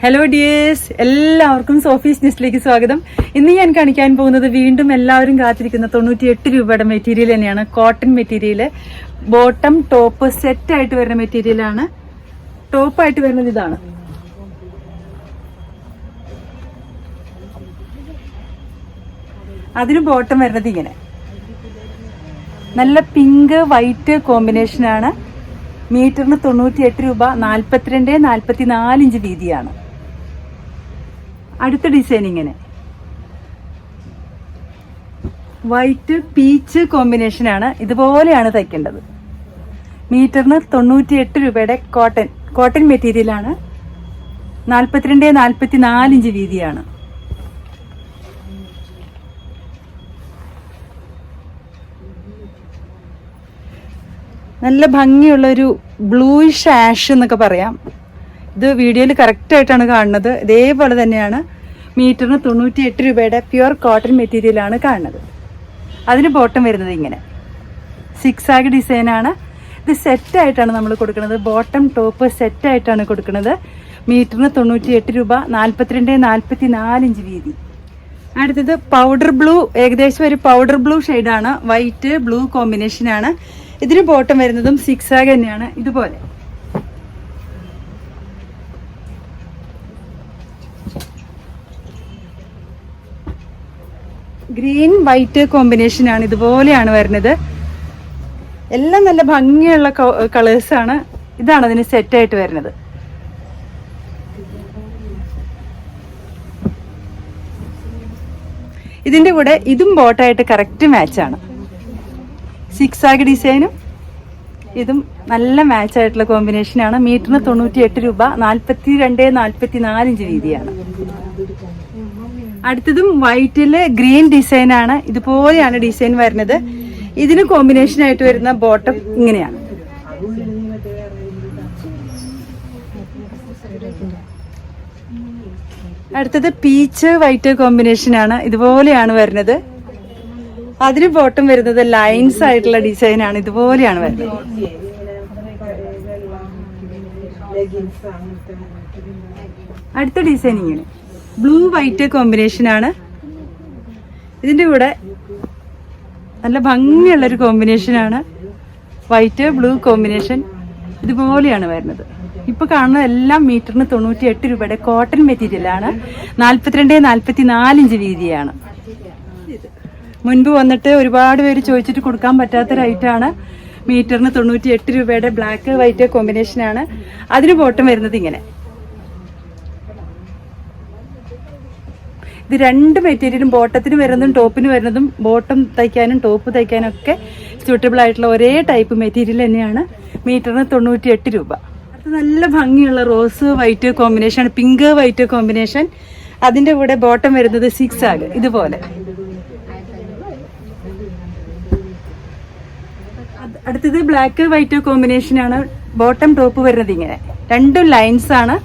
Hello dears എല്ലാവർക്കും Sophie's ന്യൂസിലേക്ക് സ്വാഗതം. ഇന്ന് ഞാൻ കാണിക്കാൻ പോകുന്നത് വീണ്ടും എല്ലാവരും കാത്തിരിക്കുന്ന തൊണ്ണൂറ്റി എട്ട് രൂപയുടെ മെറ്റീരിയൽ തന്നെയാണ്. Cotton material bottom top set ആയിട്ട് വരുന്ന മെറ്റീരിയലാണ് ടോപ്പ് ആയിട്ട് വരുന്നത് ഇതാണ്. അതിന് ബോട്ടം വരുന്നത് ഇങ്ങനെ. നല്ല പിങ്ക് വൈറ്റ് കോമ്പിനേഷനാണ് മീറ്ററിന് തൊണ്ണൂറ്റി എട്ട് രൂപ നാൽപ്പത്തിരണ്ട് നാൽപ്പത്തി നാല് ഇഞ്ച് വീതിയാണ്. അടുത്ത ഡിസൈൻ ഇങ്ങനെ. വൈറ്റ് പീച്ച് കോമ്പിനേഷനാണ് ഇതുപോലെയാണ് തയ്ക്കേണ്ടത്. മീറ്ററിന് തൊണ്ണൂറ്റി എട്ട് രൂപയുടെ കോട്ടൺ കോട്ടൺ മെറ്റീരിയലാണ് നാൽപ്പത്തിരണ്ട് നാൽപ്പത്തി നാല് ഇഞ്ച് വീതിയാണ്. നല്ല ഭംഗിയുള്ള ഒരു ബ്ലൂയിഷ് ആഷ് എന്നൊക്കെ പറയാം. ഇത് വീഡിയോയിൽ കറക്റ്റ് ആയിട്ടാണ് കാണുന്നത്. ഇതേപോലെ തന്നെയാണ് മീറ്ററിന് തൊണ്ണൂറ്റി എട്ട് രൂപയുടെ പ്യുവർ കോട്ടൺ മെറ്റീരിയലാണ് കാണുന്നത്. അതിന് ബോട്ടം വരുന്നത് ഇങ്ങനെ. സിക്സ് ആഗ് ഡിസൈനാണ് ഇത് സെറ്റായിട്ടാണ് നമ്മൾ കൊടുക്കുന്നത്. ബോട്ടം ടോപ്പ് സെറ്റായിട്ടാണ് കൊടുക്കുന്നത്. മീറ്ററിന് തൊണ്ണൂറ്റി എട്ട് രൂപ നാൽപ്പത്തിരണ്ട് നാൽപ്പത്തി നാല് ഇഞ്ച് വീതി. അടുത്തത് പൗഡർ ബ്ലൂ ഏകദേശം ഒരു പൗഡർ ബ്ലൂ ഷെയ്ഡാണ് വൈറ്റ് ബ്ലൂ കോമ്പിനേഷനാണ് ഇതിന് ബോട്ടം വരുന്നതും സിക്സ് ആഗ് തന്നെയാണ്. ഇതുപോലെ. ഗ്രീൻ വൈറ്റ് കോമ്പിനേഷനാണ് ഇതുപോലെയാണ് വരുന്നത്. എല്ലാം നല്ല ഭംഗിയുള്ള കളേഴ്സാണ് ഇതാണ് അതിന് സെറ്റായിട്ട് വരുന്നത്. ഇതിന്റെ കൂടെ ഇതും ബോട്ടായിട്ട് കറക്റ്റ് മാച്ചാണ് സിക്സ് ആഗ് ഡിസൈനും ഇതും നല്ല മാച്ച് ആയിട്ടുള്ള കോമ്പിനേഷനാണ് മീറ്ററിന് തൊണ്ണൂറ്റി എട്ട് രൂപ നാൽപ്പത്തി രണ്ട് നാൽപ്പത്തി നാല് ഇഞ്ച് വീതിയാണ്. അടുത്തതും വൈറ്റിൽ ഗ്രീൻ ഡിസൈൻ ആണ്. ഇതുപോലെയാണ് ഡിസൈൻ വരുന്നത്. ഇതിന് കോമ്പിനേഷൻ ആയിട്ട് വരുന്ന ബോട്ടം ഇങ്ങനെയാണ്. അടുത്തത് പീച്ച് വൈറ്റ് കോമ്പിനേഷൻ ആണ്. ഇതുപോലെയാണ് വരുന്നത്. അതിന് ബോട്ടം വരുന്നത് ലൈൻസ് ആയിട്ടുള്ള ഡിസൈൻ ആണ്. ഇതുപോലെയാണ് വരുന്നത്. അടുത്ത ഡിസൈൻ ഇങ്ങനെ. ബ്ലൂ വൈറ്റ് കോമ്പിനേഷൻ ആണ്. ഇതിന്റെ കൂടെ നല്ല ഭംഗിയുള്ള ഒരു കോമ്പിനേഷൻ ആണ്. വൈറ്റ് ബ്ലൂ കോമ്പിനേഷൻ ഇതുപോലെയാണ് വരുന്നത്. ഇപ്പൊ കാണുന്ന എല്ലാം മീറ്ററിന് തൊണ്ണൂറ്റി എട്ട് രൂപയുടെ കോട്ടൺ മെറ്റീരിയൽ ആണ്. നാല്പത്തിരണ്ട് നാല്പത്തി നാല് ഇഞ്ച് വീതിയാണ്. മുൻപ് വന്നിട്ട് ഒരുപാട് പേര് ചോദിച്ചിട്ട് കൊടുക്കാൻ പറ്റാത്ത റൈറ്റാണ് മീറ്ററിന് തൊണ്ണൂറ്റി എട്ട് രൂപയുടെ ബ്ലാക്ക് വൈറ്റ് കോമ്പിനേഷൻ ആണ്. അതിന് ബോട്ടം വരുന്നത് ഇങ്ങനെ. ഇത് രണ്ട് മെറ്റീരിയലും ബോട്ടത്തിന് വരുന്നതും ടോപ്പിന് വരുന്നതും ബോട്ടം തയ്ക്കാനും ടോപ്പ് തയ്ക്കാനും ഒക്കെ സ്യൂട്ടബിൾ ആയിട്ടുള്ള ഒരേ ടൈപ്പ് മെറ്റീരിയൽ തന്നെയാണ്. മീറ്ററിന് തൊണ്ണൂറ്റി രൂപ. നല്ല ഭംഗിയുള്ള rose white combination pink white combination അതിന്റെ കൂടെ ബോട്ടം വരുന്നത് സിക്സ് ആഗ് ഇതുപോലെ. അടുത്തത് ബ്ലാക്ക് വൈറ്റ് കോമ്പിനേഷനാണ് ബോട്ടം ടോപ്പ് വരുന്നത് ഇങ്ങനെ. രണ്ടും ലൈൻസ് ആണ്.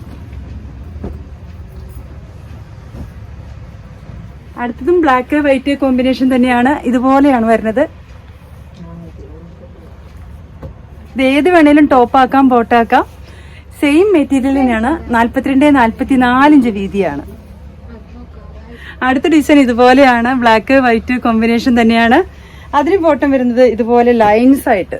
അടുത്തതും ബ്ലാക്ക് വൈറ്റ് കോമ്പിനേഷൻ തന്നെയാണ് ഇതുപോലെയാണ് വരുന്നത്. ഇത് ഏത് വേണേലും ടോപ്പ് ആക്കാം ബോട്ടാക്കാം സെയിം മെറ്റീരിയൽ തന്നെയാണ് നാല്പത്തിരണ്ട് നാല്പത്തി നാലിഞ്ച് വീതിയാണ്. അടുത്ത ഡിസൈൻ ഇതുപോലെയാണ് ബ്ലാക്ക് വൈറ്റ് കോമ്പിനേഷൻ തന്നെയാണ്. അതിന് ബോട്ടം വരുന്നത് ഇതുപോലെ ലൈൻസ് ആയിട്ട്.